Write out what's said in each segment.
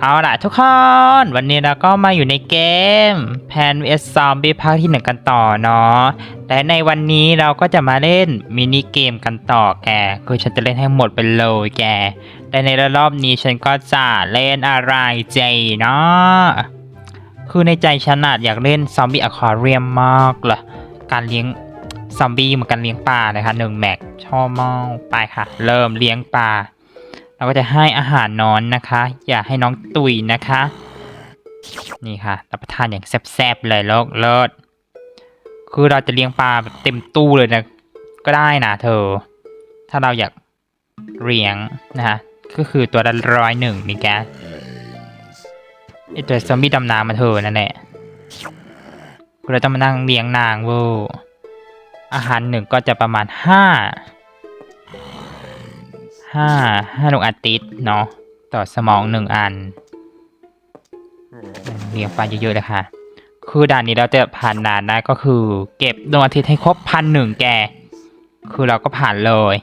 เอาล่ะทุกคน วันนี้เราก็มาอยู่ในเกม Plan vs Zombie ภาคที่หนึ่งกันต่อเนาะและในวันนี้เราก็จะมาเล่นมินิเกมกันต่อแกคือฉันจะเล่นให้หมดไปเลยแก แต่ในรอบนี้ฉันก็จะเล่นอะไรเจเนาะคือในใจฉันอะอยากเล่นซอมบี้อะควาเรียมมากเลยการเลี้ยงซอมบี้เหมือนกันเลี้ยงปลานะคะหนึ่งแม็กชอบมากไปค่ะ เริ่มเลี้ยงปลา เราก็จะให้อาหารนอนนะคะ อย่าให้น้องตุยนะคะ นี่ค่ะรับประทานอย่างแซ่บๆเลยโลกเลิศคือเราจะเลี้ยงปลาแบบเต็มตู้เลยนะก็ได้นะเธอ ถ้าเราอยากเลี้ยงนะคะก็คือตัวละร้อยหนึ่งนี่แกไอตัวซอมบี้ดำน้ำมาเธอนั่นแหละคือเราต้องมานั่งเลี้ยงนางเวอร์อาหารหนึ่งก็จะประมาณห้า ห้าห้าดวงอาทิตย์เนาะต่อสมองหนึ่งอันเรียงไปเยอะๆเลยค่ะ คือด่านนี้เราจะผ่านด่านได้ก็คือ เก็บดวงอาทิตย์ให้ครบพันหนึ่งแก คือเราก็ผ่านเลย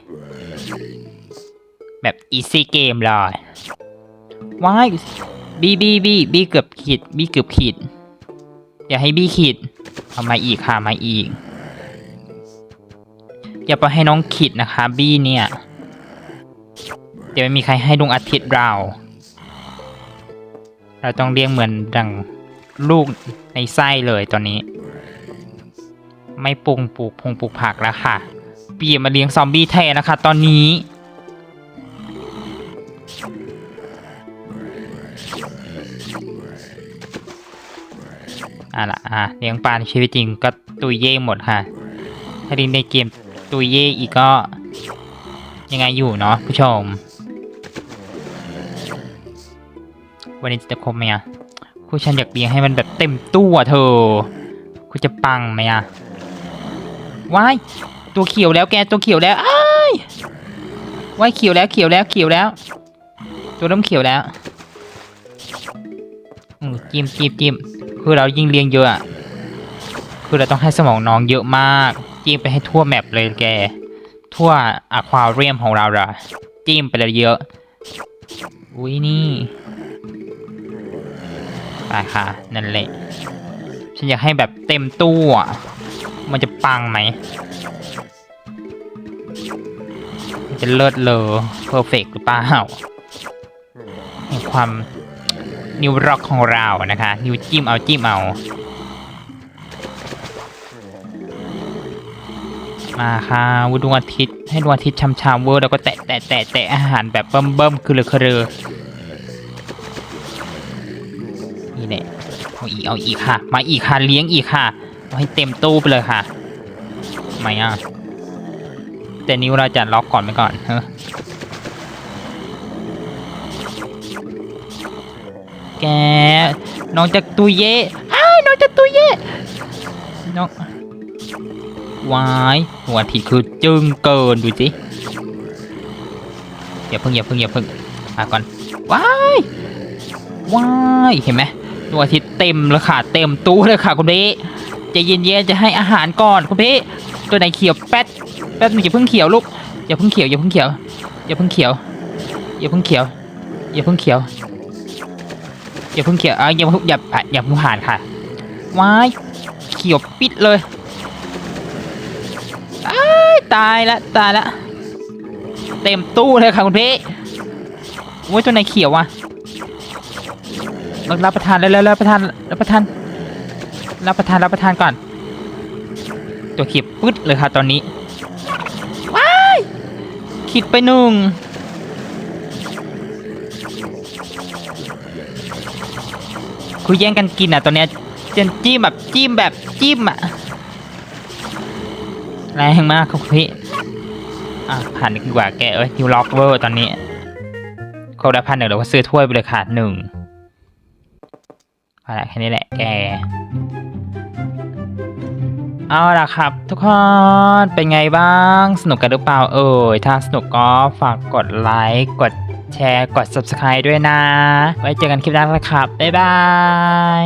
แบบอีซี่เกมเลยว้ายบีบีบีบีเกือบขีดบีเกือบขีดอย่าให้บีขีดเอามาอีกค่ะมาอีก อย่าไปให้น้องขีดนะคะ บีเนี่ย เดี๋ยวไม่มีใครให้ดวงอาทิตย์เรา เราต้องเลี้ยงเหมือนดังลูกในไส้เลยตอนนี้ ไม่ปรุงปลูกพงปลูกผักแล้วค่ะ เปลี่ยนมาเลี้ยงซอมบี้แทนนะคะ ตอนนี้อะล่ะอะเลี้ยงปลาในชีวิตจริงก็ตุยเย่หมดค่ะ ถ้าเลี้ยงในเกมตุยเย่อีกก็ยังไงอยู่เนาะผู้ชม วันนี้จะครบไหมอะคุณฉันอยากเลี้ยงให้มันแบบเต็มตู้อะเธอ คุณจะปังไหมอะว้ายตัวเขียวแล้วแกตัวเขียวแล้วอ้ายว้ายเขียวแล้วเขียวแล้วเขียวแล้ว ตัวเริ่มเขียวแล้วจิ้มจิ้มจิ้มคือเรายิ่งเลี้ยงเยอะอะคือเราต้องให้สมองน้องเยอะมากจิ้มไปให้ทั่วแมปเลยแก ทั่วอะควาเรียมของเราละจิ้มไปเลยเยอะอุ้ยนี่ ไปค่ะนั่นแหละ ฉันอยากให้แบบเต็มตู้อะ มันจะปังไหมจะเลิศเลอเพอร์เฟกหรือเปล่าความนิวร็อกของเรานะคะ นิวจิ้มเอาจิ้มเอามาค่ะวดวงอาทิตย์ให้ดวงอาทิตย์ช้ำๆเวอร์แล้วก็แตะแตะแตะแตะอาหารแบบเบิ่มเบิ่มๆคือเลยคือ นี่แหละเอาอีกเอาอีกค่ะ มาอีกค่ะเลี้ยงอีกค่ะเอาให้เต็มตู้ไปเลยค่ะไม่อะแต่นิ้วเราจะล็อกก่อนไปก่อนเฮ้อแกน้องจะตุยเย่อ้าน้องจะตุยเย่น้องวายหัวทิตย์คือจึงเกินดูสิอย่าเพิ่งอย่าเพิ่งอย่าเพิ่งมาก่อนว้ายว้ายเห็นไหม ดวงอาทิตย์เต็มเลยค่ะ เต็มตู้เลยค่ะคุณพี่จะเย็นๆจะให้อาหารก่อนคุณพี่ตัวไหนเขียวแป๊ดแป๊ดหนึงอย่าเพิ่งเขียวลูกอย่าเพิ่งเขียวอย่าเพิ่งเขียวอย่าเพิ่งเขียวอย่าเพิ่งเขียวอย่าเพิ่งเขียวอย่าเพิ่งเขียวอะอย่าอย่าอย่าเพิ่งผ่านค่ะว้ายเขียวปิดเลยอ้ายตายละตายละเต็มตู้เลยค่ะคุณพี่โอ้ยตัวไหนเขียววะ รับประทานแล้วแล้วรับประทานรับประทานรับประทานรับประทานก่อน ตัวขียวปึ๊ดเลยค่ะตอนนี้ว้ายคิดไปหนึ่งคือแย่งกันกินอะตอนเนี้ยจนจิ้มแบบจิ้มแบบจิ้มอะแรงมากครับพี่อะผ่านดีกว่าแกเอ้ยนิวล็อกเวอร์ตอนนี้ครบแล้วพันหนึ่งเราก็ซื้อถ้วยไปเลยค่ะหนึ่ง พอละแค่นี้แหละแก เอาละครับ ทุกคนเป็นไงบ้างสนุกกันหรือเปล่าเอ่ยถ้าสนุกก็ฝากกดไลค์กดแชร์กด subscribe ด้วยนะ ไว้เจอกันคลิปหน้านะครับ บ๊ายบาย